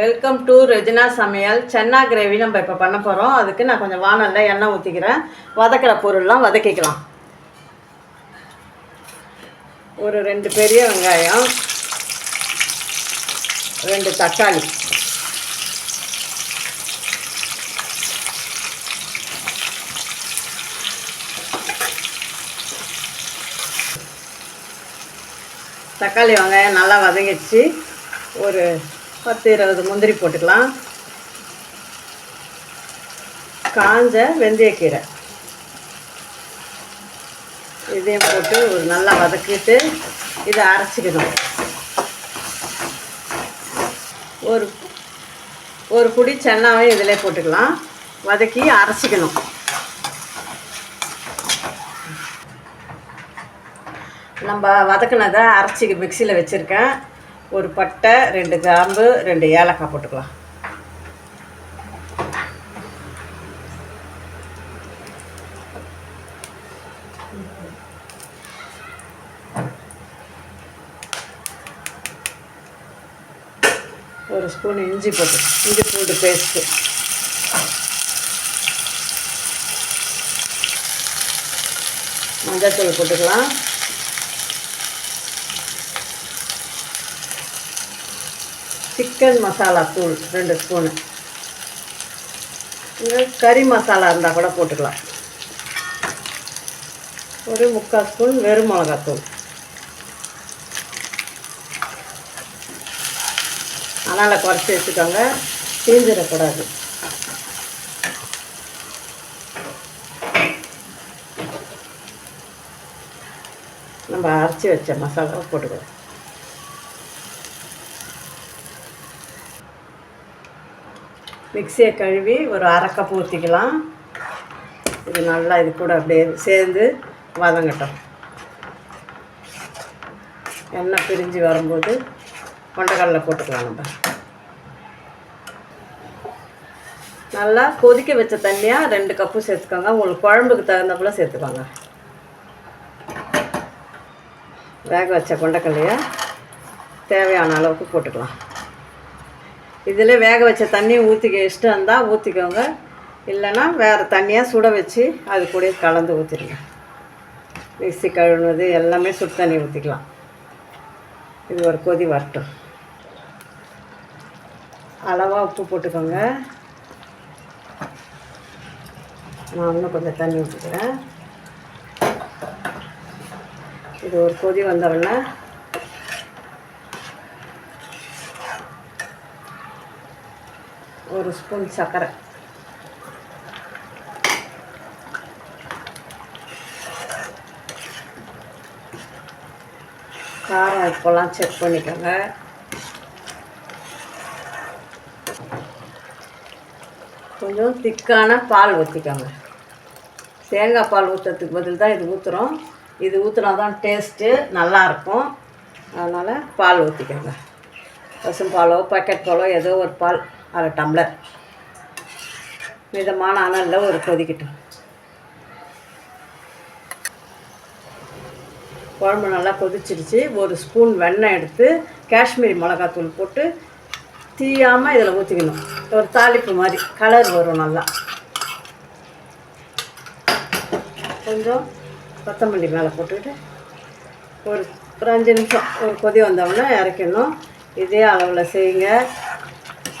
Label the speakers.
Speaker 1: Welcome to Regina சமையல். சென்னா gravy நம்ம இப்போ பண்ண போகிறோம் அதுக்கு நான் கொஞ்சம் வானல்ல எண்ணெய் ஊற்றிக்கிறேன் வதக்கிற பொருள்லாம் வதக்கிக்கலாம். ஒரு ரெண்டு பெரிய வெங்காயம். ரெண்டு தக்காளி. தக்காளி வெங்காயம் நல்லா வதங்கிடுச்சு. ஒரு பத்து இருபது முந்திரி போட்டுக்கலாம். காஞ்ச வெந்தயக்கீரை. இதையும் போட்டு ஒரு நல்லா வதக்கிட்டு இதை அரைச்சிக்கணும். ஒரு ஒரு குடி சென்னாவையும் இதிலே போட்டுக்கலாம். வதக்கி அரைச்சிக்கணும். நம்ம வதக்குனதை அரைச்சி மிக்சியில் வச்சுருக்கேன். ஒரு பட்டை ரெண்டு கிராம்பு ரெண்டு ஏலக்காய் போட்டுக்கலாம். ஒரு ஸ்பூன் இஞ்சி போட்டு இஞ்சி பூண்டு பேஸ்ட்டு மஞ்சள் தூள் போட்டுக்கலாம். சிக்கன் மசாலா தூள் ரெண்டு ஸ்பூனு இது கறி மசாலா இருந்தால் கூட போட்டுக்கலாம். ஒரு முக்கால் ஸ்பூன் வெறும் மிளகாத்தூள் அதனால் குறைச்சி வச்சுக்கோங்க. தீஞ்சிடக்கூடாது நம்ம அரைச்சி வச்ச மசாலாவை போட்டுக்கலாம். மிக்சியை கழுவி ஒரு அரை ஊற்றிக்கலாம் இது நல்லா இது கூட அப்படியே சேர்ந்து வதங்கட்டும். எண்ணெய் பிரிஞ்சு வரும்போது கொண்டக்கடலை போட்டுக்கலாம் நம்ம. நல்லா கொதிக்க வச்ச தண்ணியாக ரெண்டு கப்பு சேர்த்துக்கோங்க. உங்களுக்கு குழம்புக்கு தகுந்தப்பல சேர்த்துக்கோங்க. வேக வச்ச கொண்டக்கல்லையை தேவையான அளவுக்கு போட்டுக்கலாம். இதில் வேக வச்ச தண்ணியை ஊற்றிக்க இஷ்டம் இருந்தால் ஊற்றிக்கோங்க இல்லைன்னா வேறு தண்ணியாக சுட வச்சு அது கூட கலந்து ஊற்றிடுங்க மிக்சி கழுவுனது எல்லாமே சுடு தண்ணி ஊற்றிக்கலாம் இது ஒரு கொதி வரட்டும். அளவாக உப்பு போட்டுக்கோங்க. நான் இன்னும் கொஞ்சம் தண்ணி ஊற்றிக்கிறேன் இது ஒரு கொதி வந்தவுடனே ஒரு ஸ்பூன் சர்க்கரை காரம் இப்போல்லாம் செக் பண்ணிக்கோங்க. கொஞ்சம் திக்கான பால் ஊற்றிக்கோங்க தேங்காய் பால் ஊற்றுறதுக்கு பதில் தான் இது ஊற்றுறோம் இது ஊற்றுனா தான் டேஸ்ட்டு நல்லாயிருக்கும் அதனால் பால் ஊற்றிக்கோங்க பசும் பாலோ பாக்கெட் பாலோ ஏதோ ஒரு பால். அரை டம்ளர். மிதமான அனலில் ஒரு கொதிக்கட்டும். குழம்பு நல்லா கொதிச்சிருச்சு. ஒரு ஸ்பூன் வெண்ணெய் எடுத்து காஷ்மீரி மிளகாத்தூள் போட்டு தீயாமல் இதில் ஊற்றிக்கணும் ஒரு தாளிப்பு மாதிரி. கலர் வரும் நல்லா. கொஞ்சம் கொத்தமல்லி மேலே போட்டுக்கிட்டு ஒரு ஒரு அஞ்சு நிமிஷம். ஒரு கொதி வந்தோடனே இறக்கிடணும் இதே அளவில் செய்யுங்க.